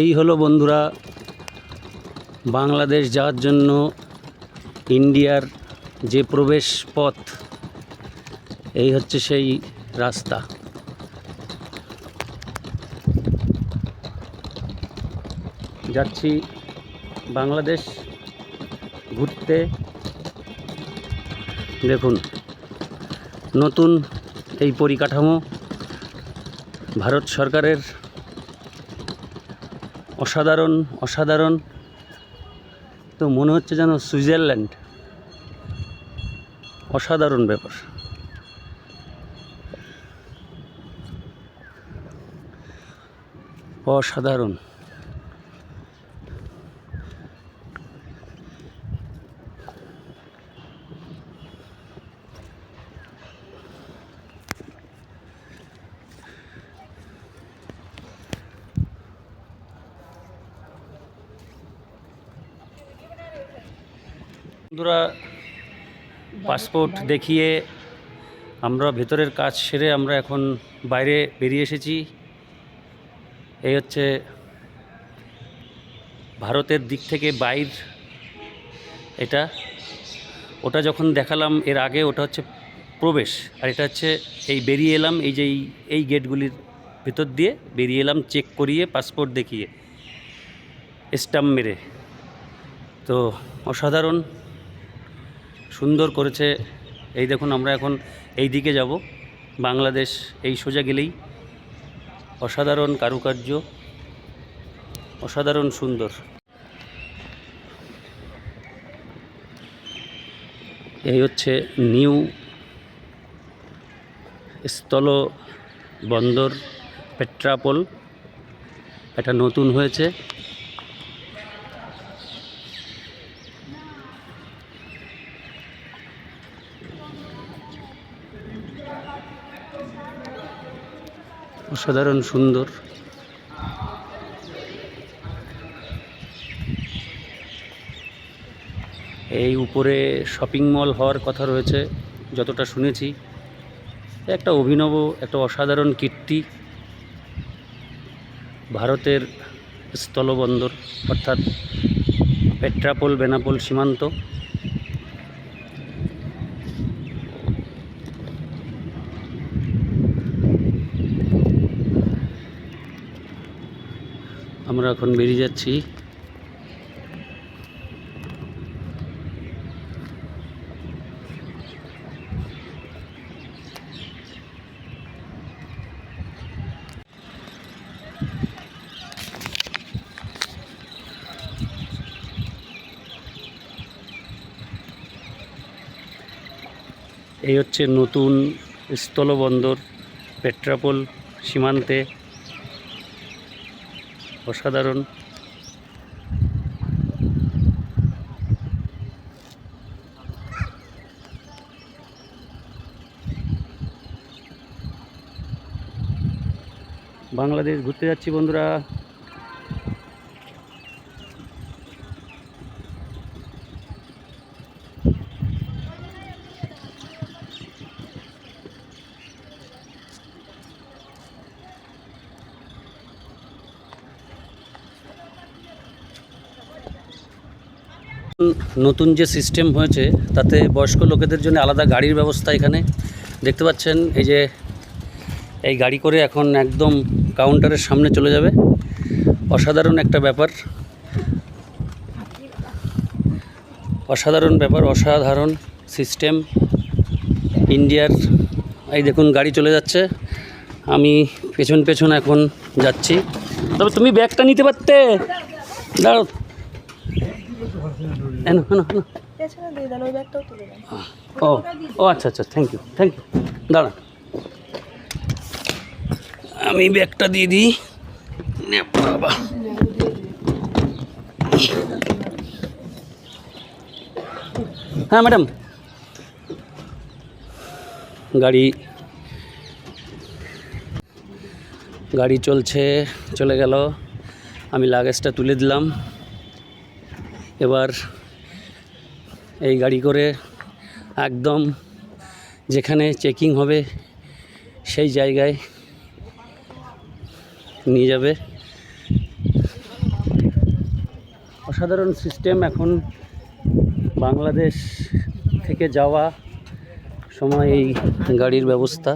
এই হলো বন্ধুরা বাংলাদেশ যাওয়ার জন্য ইন্ডিয়ার যে প্রবেশ পথ, এই হচ্ছে সেই রাস্তা। যাচ্ছি বাংলাদেশ ঘুরতে। দেখুন, নতুন এই পরিকাঠামো ভারত সরকারের অসাধারণ অসাধারণ। তো মনে হচ্ছে যেন সুইজারল্যান্ড। অসাধারণ ব্যাপার। অসাধারণ। বন্ধুরা, পাসপোর্ট দেখিয়ে আমরা ভেতরের কাজ সেরে আমরা এখন বাইরে বেরিয়ে এসেছি। এই হচ্ছে ভারতের দিক থেকে বাইর এটা। ওটা যখন দেখালাম এর আগে ওটা হচ্ছে প্রবেশ, আর এটা হচ্ছে এই বেরিয়ে এলাম, এই যে এই গেটগুলির ভেতর দিয়ে বেরিয়ে এলাম, চেক করিয়ে পাসপোর্ট দেখিয়ে, স্টাম্প মেরে। তো অসাধারণ। সুন্দর করেছে। এই দেখুন, আমরা এখন এই দিকে যাব। বাংলাদেশ এই সোজা গেলেই অসাধারণ কারুকার্য, অসাধারণ সুন্দর। এই হচ্ছে নিউ স্থল বন্দর, পেট্রাপোল। এটা নতুন হয়েছে। অসাধারণ সুন্দর। এই উপরে শপিং মল হওয়ার কথা রয়েছে, যতটা শুনেছি। একটা অভিনব, একটা অসাধারণ কীর্তি ভারতের স্থলবন্দর, অর্থাৎ পেট্রাপোল, বেনাপোল সীমান্ত। আমরা এখন বেরিয়ে যাচ্ছি। এই হচ্ছে নতুন স্থলবন্দর পেট্রাপোল সীমান্তে। অসাধারণ। বাংলাদেশ ঘুরতে যাচ্ছি বন্ধুরা। নতুন যে সিস্টেম হয়েছে, তাতে বয়স্ক লোকেদের জন্য আলাদা গাড়ির ব্যবস্থা এখানে। দেখতে পাচ্ছেন, এই যে এই গাড়ি করে এখন একদম কাউন্টারের সামনে চলে যাবে। অসাধারণ একটা ব্যাপার। অসাধারণ ব্যাপার, অসাধারণ সিস্টেম ইন্ডিয়ার এই দেখুন, গাড়ি চলে যাচ্ছে। আমি পেছন পেছন এখন যাচ্ছি। তবে তুমি ব্যাগটা নিতে পারতে? দাঁড়ো এনো এনো এনো ও ও আচ্ছা আচ্ছা থ্যাংক ইউ থ্যাংক ইউ দাঁড়ান। আমি ব্যাগটা দিয়ে দিই। বাবা। হ্যাঁ ম্যাডাম গাড়ি গাড়ি চলছে চলে গেল। আমি লাগেজটা তুলে দিলাম। এবার এই গাড়ি করে একদম যেখানে চেকিং হবে সেই জায়গায় নিয়ে যাবে। অসাধারণ সিস্টেম এখন বাংলাদেশ থেকে যাওয়া সময় এই গাড়ির ব্যবস্থা।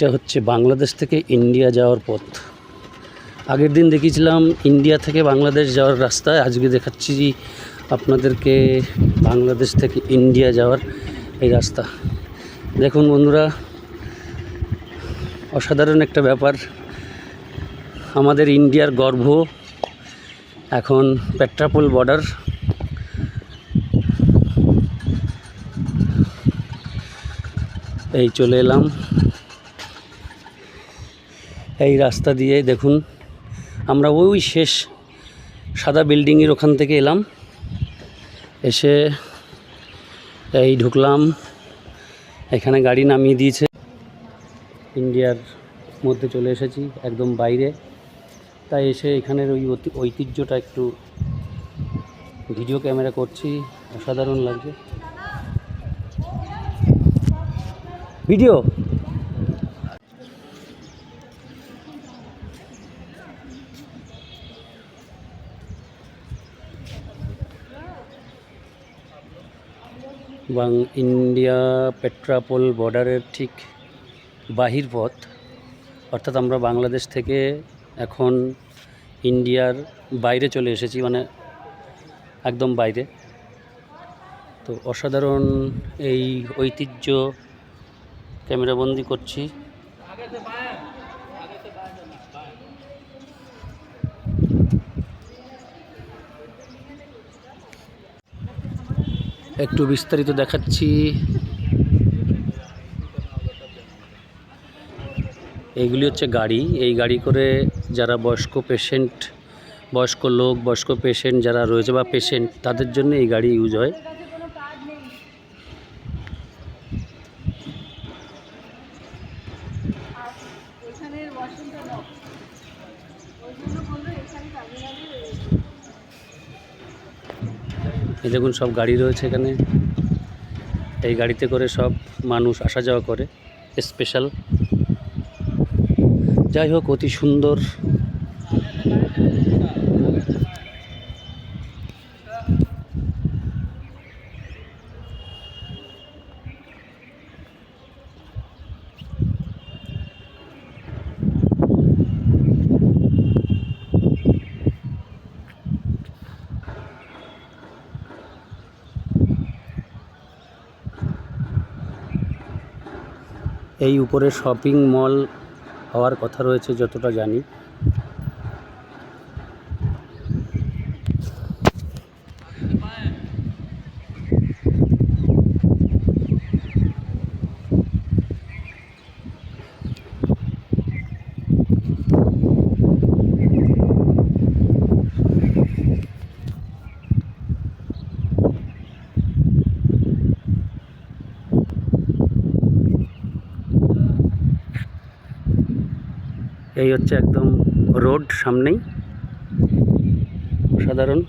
এটা হচ্ছে বাংলাদেশ থেকে ইন্ডিয়া যাওয়ার পথ। আগের দিন দেখিয়েছিলাম ইন্ডিয়া থেকে বাংলাদেশ যাওয়ার রাস্তায়, আজকে দেখাচ্ছি আপনাদেরকে বাংলাদেশ থেকে ইন্ডিয়া যাওয়ার এই রাস্তা। দেখুন বন্ধুরা, অসাধারণ একটা ব্যাপার। আমাদের ইন্ডিয়ার গর্ভ এখন পেট্রাপোল বর্ডার। এই চলে এলাম। এই রাস্তা দিয়ে দেখুন, আমরা ওই শেষ সাদা বিল্ডিংয়ের ওখান থেকে এলাম। এসে এই ঢুকলাম। এখানে গাড়ি নামিয়ে দিয়েছে। ইন্ডিয়ার মধ্যে চলে এসেছি, একদম বাইরে। তাই এসে এখানের ওই ঐতিহ্যটা একটু ভিডিও ক্যামেরা করছি, অসাধারণ লাগছে। ভিডিও? বাং ইন্ডিয়া পেট্রাপোল বর্ডারের ঠিক বাহির পথ, অর্থাৎ আমরা বাংলাদেশ থেকে এখন ইন্ডিয়ার বাইরে চলে এসেছি মানে একদম বাইরে। তো অসাধারণ এই ঐতিহ্য ক্যামেরাবন্দি করছি। একটু বিস্তারিত দেখাচ্ছি। এইগুলি হচ্ছে গাড়ি। এই গাড়ি করে যারা বয়স্ক পেশেন্ট বয়স্ক লোক, বয়স্ক পেশেন্ট যারা রয়েছে বা পেশেন্ট তাদের জন্য এই গাড়ি ইউজ হয়। এই দেখুন সব গাড়ি রয়েছে এখানে। এই গাড়িতে করে সব মানুষ আসা যাওয়া করে স্পেশাল যাই হোক, অতি সুন্দর এই উপরে শপিং মল হওয়ার কথা রয়েছে যতটা জানি। এই হচ্ছে একদম রোড সামনেই। সাধারণ।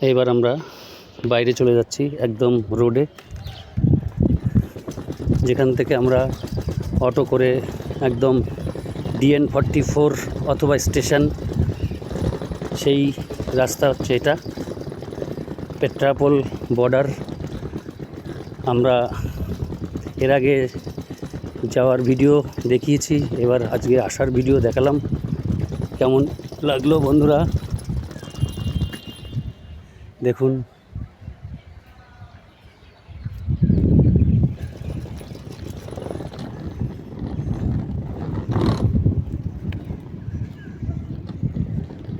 এইবার আমরা বাইরে চলে যাচ্ছি একদম রোডে। যেখান থেকে আমরা অটো করে একদম ডিএন ফর্টি ফোর অথবা স্টেশন। সেই রাস্তা হচ্ছে এটা। পেট্রাপোল বর্ডার। আমরা এর আগে যাওয়ার ভিডিও দেখিয়েছি। এবার আজকে আসার ভিডিও দেখালাম। কেমন লাগল বন্ধুরা? দেখুন।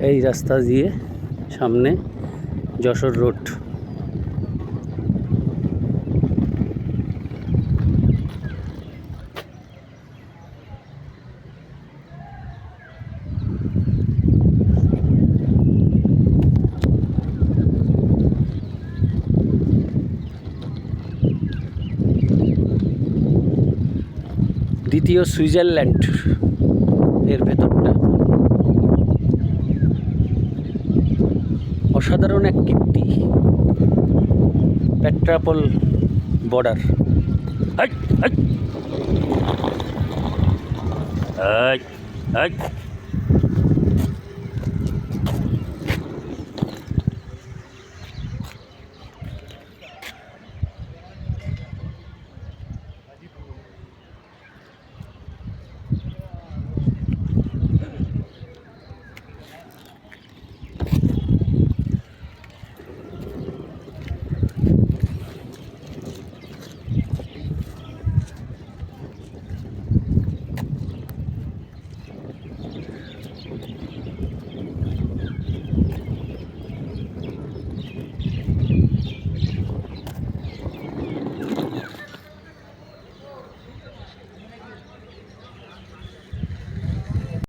এই রাস্তা দিয়ে সামনে যশোর রোড। দ্বিতীয় সুইজারল্যান্ড এর ভেতরটা। অসাধারণ এক কীর্তি। পেট্রাপল বর্ডার। Hi hi. আজ